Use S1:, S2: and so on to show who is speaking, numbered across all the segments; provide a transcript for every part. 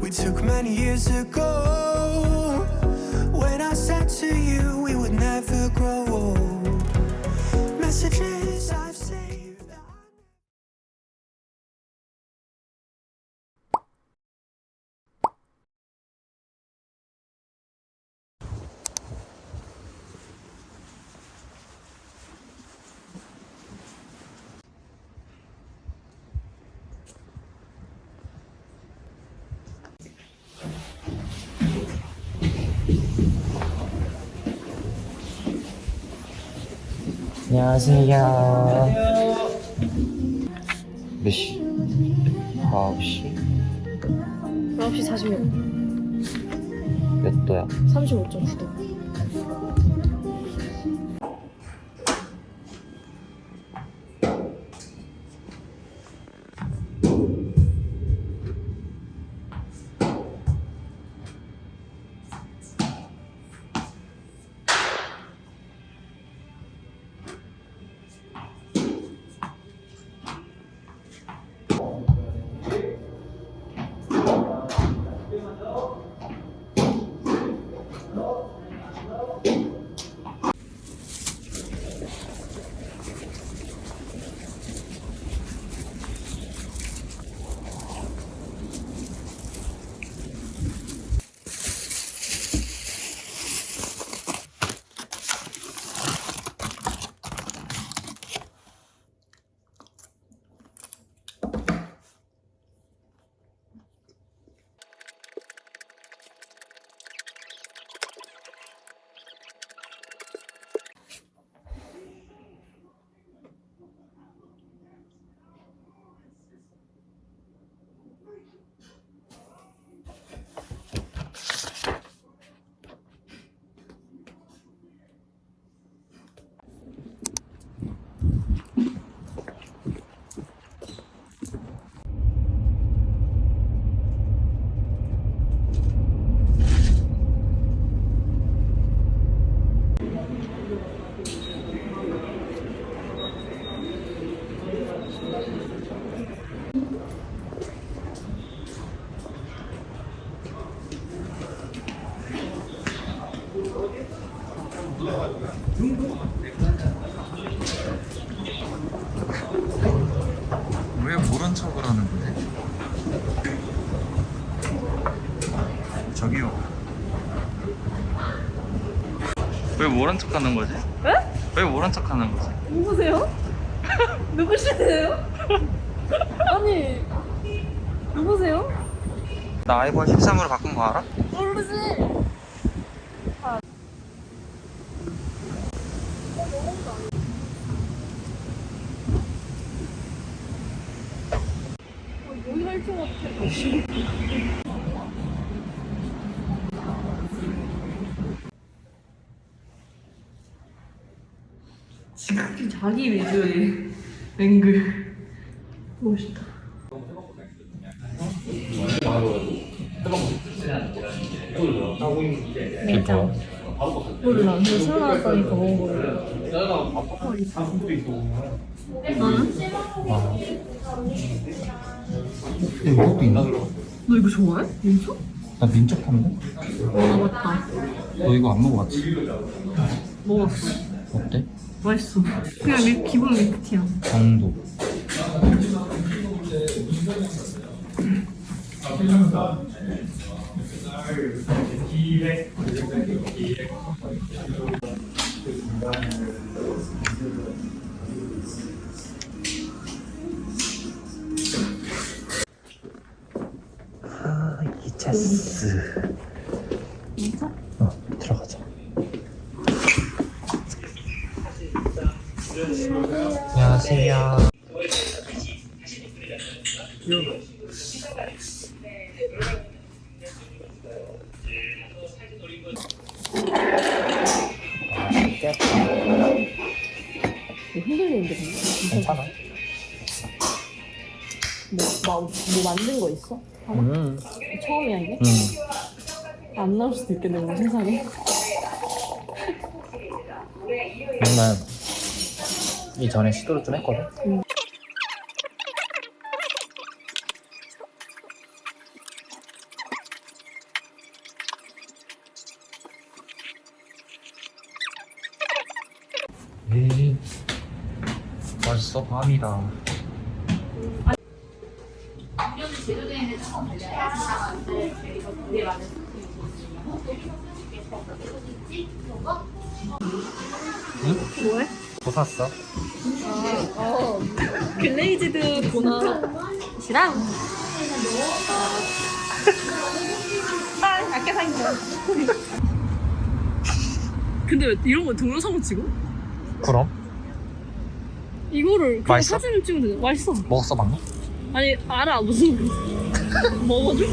S1: we took many years ago.
S2: 안녕하세요. 몇 시? 9시.
S3: 9시 46,
S2: 몇 도야?
S3: 35.9도.
S2: 척을 하는 건데? 저기요. 왜 모른 척 하는 거지?
S3: 에?
S2: 왜 모른 척 하는 거지?
S3: 누구세요? 누구시세요? 아니, 누구세요?
S2: 나 아이폰 13으로 바꾼 거 알아?
S3: 모르지. 할줄 같아. 지극히 자기 위주의 앵글. 멋있다.
S2: 뭐야?
S3: 몰라. 근데 새로 나왔다니까 먹어보려. 너 는?
S2: 아. 이것도 있나?
S3: 너 이거 좋아해? 민초?
S2: 나 민첩한데?
S3: 어, 맞다.
S2: 너 이거 안 먹어봤지?
S3: 먹었어.
S2: 어때?
S3: 맛있어. 그냥 밀, 기본 밀크티야.
S2: 강도. 안녕하세요.
S3: 흔들리는데
S2: 괜찮아.
S3: 뭐, 뭐, 뭐 만든 거 있어?
S2: 음,
S3: 처음이야 이게?
S2: 음.
S3: 안 나올 수도 있겠네 우리 세상에
S2: 맨날 이전에 시도를 좀 했거든. 음. 음. 음. 벌써 밤이다. 응?
S3: 뭐해?
S2: 뭐 샀어?
S3: 어 글레이즈드 도넛이랑 아 아껴 사인 거 근데 왜 이런 거 동영상을 찍어?
S2: 그럼?
S3: 이거를 그냥
S2: 맛있어?
S3: 사진을 찍으면 돼 맛있어
S2: 먹었어 방금?
S3: 아니 알아 무슨 먹어줘?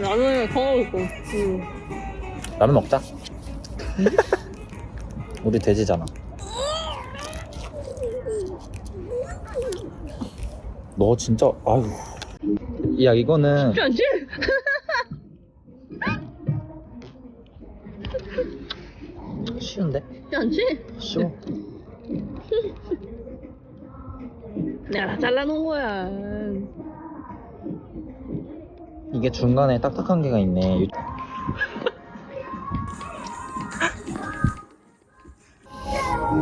S3: 라면을 거 응.
S2: 라면 먹자. 우리 돼지잖아. 너 진짜 아유 야 이거는
S3: 쉽지 않지?
S2: 쉬운데?
S3: 쉽지 않지?
S2: 쉬워
S3: 내가 다 잘라놓은 거야
S2: 이게 중간에 딱딱한 게가 있네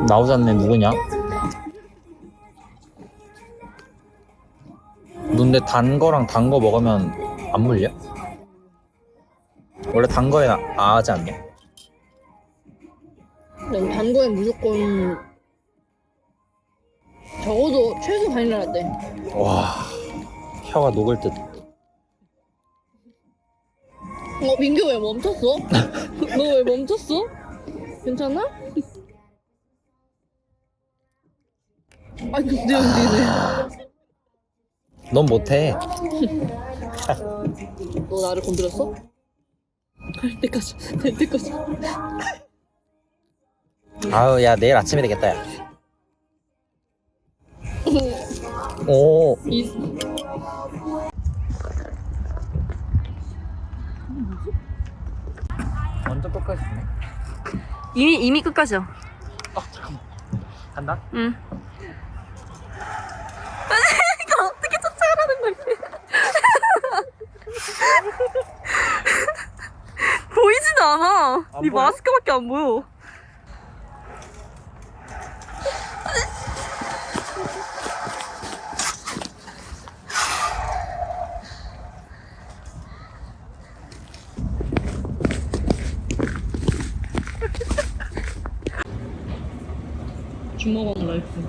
S2: 나오지 않네 누구냐? 근데 단 거랑 단 거 먹으면 안 물려? 원래 단 거에 아, 아하지 않냐?
S3: 난 단거에 무조건 적어도 최소 바닐라 라떼
S2: 와 혀가 녹을 듯
S3: 어 민규 왜 멈췄어? 너 왜 멈췄어? 괜찮아? 아니 근데 근데
S2: 넌 못해.
S3: 너 나를 건드렸어? 할 때까지 될 때까지.
S2: 아우 야 내일 아침에 되겠다 야. 오,
S3: 이
S2: 완전 끝까지 있네.
S3: 이미 이미 끝까지야.
S2: 간다?
S3: 응 이거 어떻게 쫓아가라는 거지 보이지도 않아. 안네
S2: 보여?
S3: 마스크밖에 안 보여. 주먹왕 라이프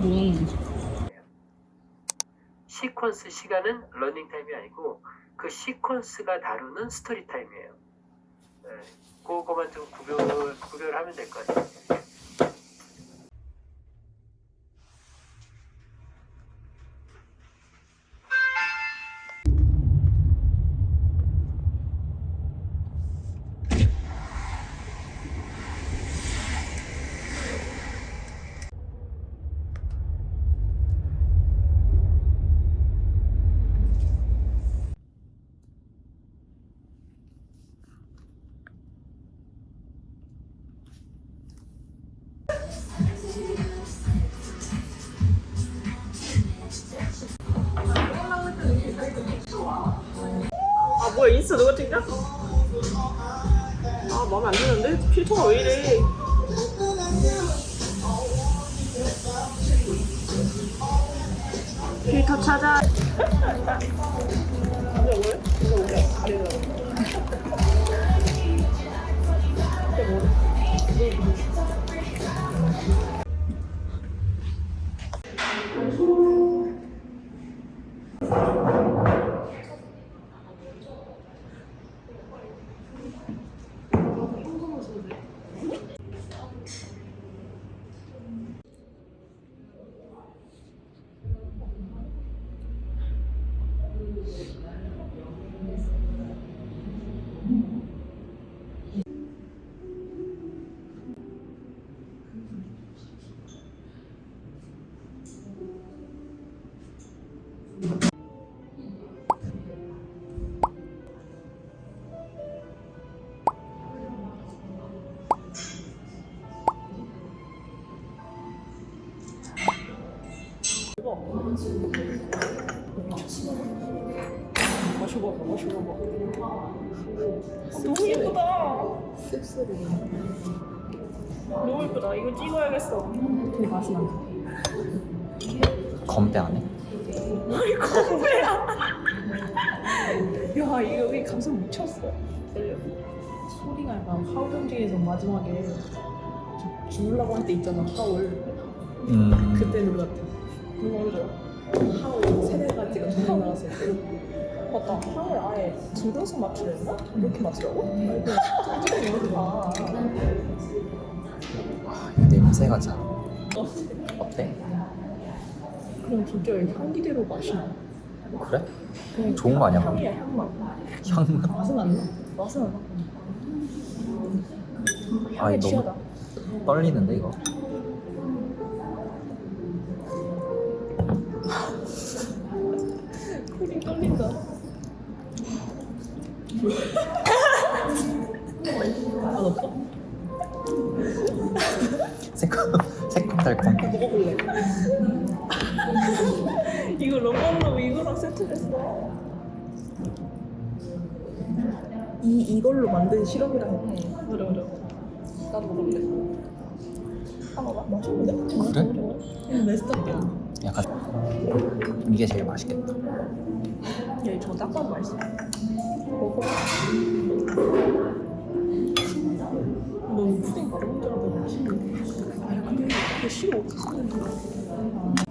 S3: 뭐 하는 거지?
S4: 시퀀스 시간은 러닝 타임이 아니고 그 시퀀스가 다루는 스토리 타임이에요. 네, 그거만 좀 구별 구별하면 될 것 같아요.
S5: 마음에 안 드는데? 필터가 왜 이래? 필터 찾아. 너무 예쁘다
S3: 씁쓸이.
S5: 너무 예쁘다 이거 찍어야겠어
S3: 되게 맛이 난다.
S2: 건배 안 해?
S5: 아이고 뭐야 야 이거 여기 감성 미쳤어 들려?
S3: 소리가 약간 하우병ting에서 마지막에 주- 죽으려고 할 때 있잖아, 하울.
S2: 음.
S3: 그때 같아.
S5: 누가 먼저
S3: 하울 세네 가지가 전부 나왔을 때.
S5: 맞다 향을 아예 들어서 맞추랬나? 이렇게 맞추라고? 아
S2: 아, 이 냄새가 참. 어때?
S3: 그냥 진짜 향기대로 맛이 나.
S2: 그래?
S3: 그냥
S2: 좋은 거 아니야?
S5: 향이야 향만
S2: 향.
S3: 맛은 안 나.
S5: 맛은 안 나.
S2: 아,
S5: 향에
S2: 너무
S5: 취하다
S2: 떨리는데 이거.
S5: 이거랑 세트했어
S3: 이 이걸로 만든 시럽이랑 해.
S5: 그래 그래
S3: 나도 먹을래.
S5: 하나 봐 맛있는데?
S2: 그래?
S3: 이거 메스터야.
S2: 약간 이게 제일 맛있겠다.
S5: 야 이거 딱 봐도 맛있어 먹어봐
S3: 너무 푸딩 바로 혼자 하다 맛있는데.
S5: 아 근데 이거 싫어 아니